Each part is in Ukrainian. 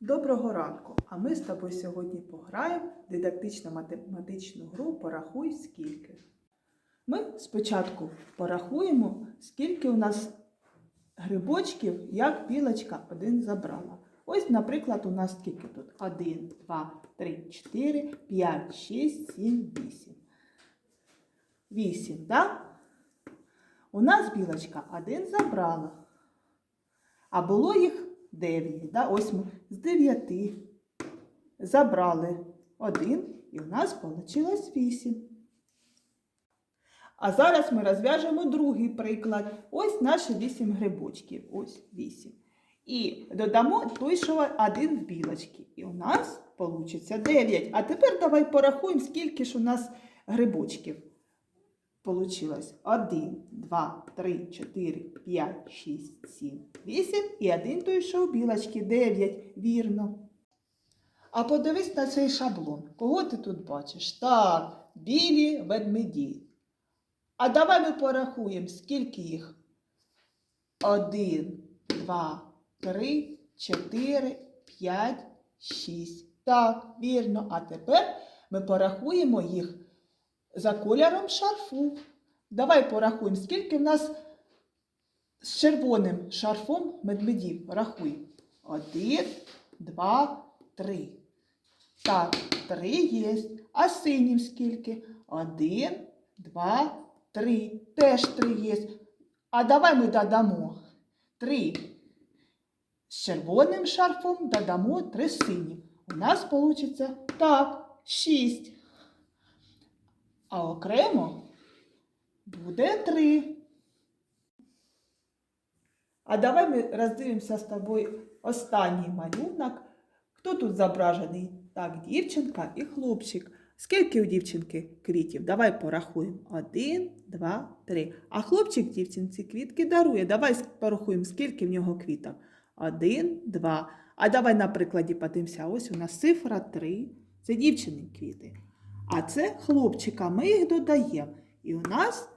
Доброго ранку! А ми з тобою сьогодні пограємо в дидактично-математичну гру Порахуй скільки. Ми спочатку порахуємо, скільки у нас грибочків, як білочка один забрала. Ось, наприклад, у нас скільки тут? 1, 2, 3, 4, 5, 6, 7, 8. 8, так? У нас білочка один забрала. А було їх 9. Да? Ось ми з 9 забрали 1 і у нас вийшло 8. А зараз ми розв'яжемо другий приклад. Ось наші 8 грибочків. Ось 8. І додамо той, що один в білочці. І у нас вийде 9. А тепер давай порахуємо, скільки ж у нас грибочків. Получилось 1, 2, 3, 4, 5, 6, 7, 8 і один той, що у білочки 9. Вірно. А подивись на цей шаблон. Кого ти тут бачиш? Так, білі ведмеді. А давай ми порахуємо, скільки їх. 1, 2, 3, 4, 5, 6. Так, вірно. А тепер ми порахуємо їх за кольором шарфу. Давай порахуємо, скільки в нас з червоним шарфом медведів. Рахуй. Один, два, три. Так, три є. А синім скільки? Один, два, три. Теж три є. А давай ми додамо три. З червоним шарфом додамо три синім. У нас вийде так, шість. А окремо буде три. А давай ми роздивимося з тобою останній малюнок. Хто тут зображений? Так, дівчинка і хлопчик. Скільки у дівчинки квітів? Давай порахуємо. Один, два, три. А хлопчик дівчинці квітки дарує. Давай порахуємо, скільки в нього квіток. Один, два. А давай на прикладі подивимося. Ось у нас цифра три. Це дівчини квіти. А це хлопчика. Ми їх додаємо. І у нас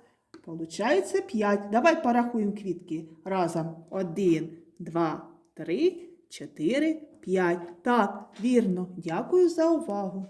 виходить 5. Давай порахуємо квітки разом. 1, 2, 3, 4, 5. Так, вірно. Дякую за увагу.